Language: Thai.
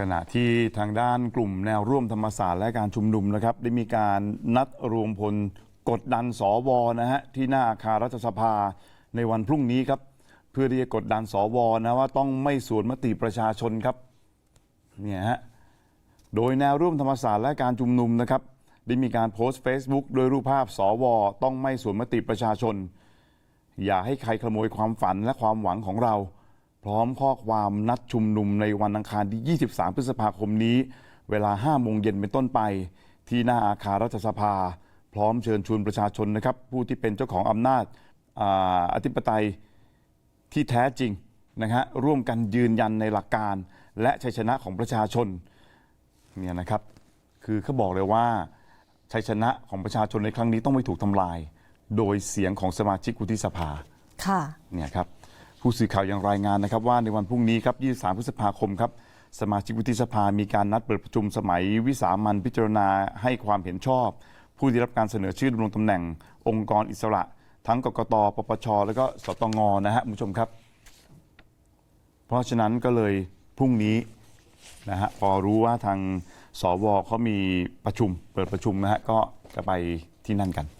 ขณะที่ทางด้านกลุ่มแนวร่วมธรรมศาสตร์และการชุมนุมนะครับ ได้มีการนัดรวมพลกดดันสวนะฮะที่หน้าอาคารรัฐสภาในวันพรุ่งนี้ครับ เพื่อที่จะกดดันสวนะว่าต้องไม่สวนมติประชาชนครับเนี่ยฮะโดยแนวร่วมธรรมศาสตร์และการชุมนุมนะครับ ได้มีการโพสต์ Facebook โดยรูปภาพสวต้องไม่สวนมติประชาชน อย่าให้ใครขโมยความฝันและความหวังของเรา พร้อมข้อความนัดชุมนุมในวันอังคารที่ 23 พฤษภาคมนี้ เวลา 5 โมงเย็นเป็นต้นไป ที่หน้าอาคารรัฐสภา พร้อมเชิญชวนประชาชนนะครับ ผู้ที่เป็นเจ้าของอำนาจอาอธิปไตยที่แท้จริงนะฮะร่วมกันยืนยันในหลักการ และชัยชนะของประชาชนเนี่ยนะครับ คือเขาบอกเลยว่าชัยชนะของประชาชนในครั้งนี้ต้องไม่ถูกทำลาย โดยเสียงของสมาชิกวุฒิสภาค่ะเนี่ยครับ ผู้สื่อข่าวยังรายงานนะครับว่าในวันพรุ่งนี้ครับ23พฤษภาคมครับสมาชิกวุฒิสภามีการนัดเปิดประชุมสมัยวิสามันพิจารณาให้ความเห็นชอบ ผู้ที่รับการเสนอชื่อดำรงตำแหน่งองค์กรอิสระ ทั้งกกตปปช แล้วก็สตงนะฮะคุณผู้ชมครับ เพราะฉะนั้นก็เลยพรุ่งนี้นะฮะพอรู้ว่าทางสวเขามีประชุมเปิดประชุมนะฮะก็จะไปที่นั่นกัน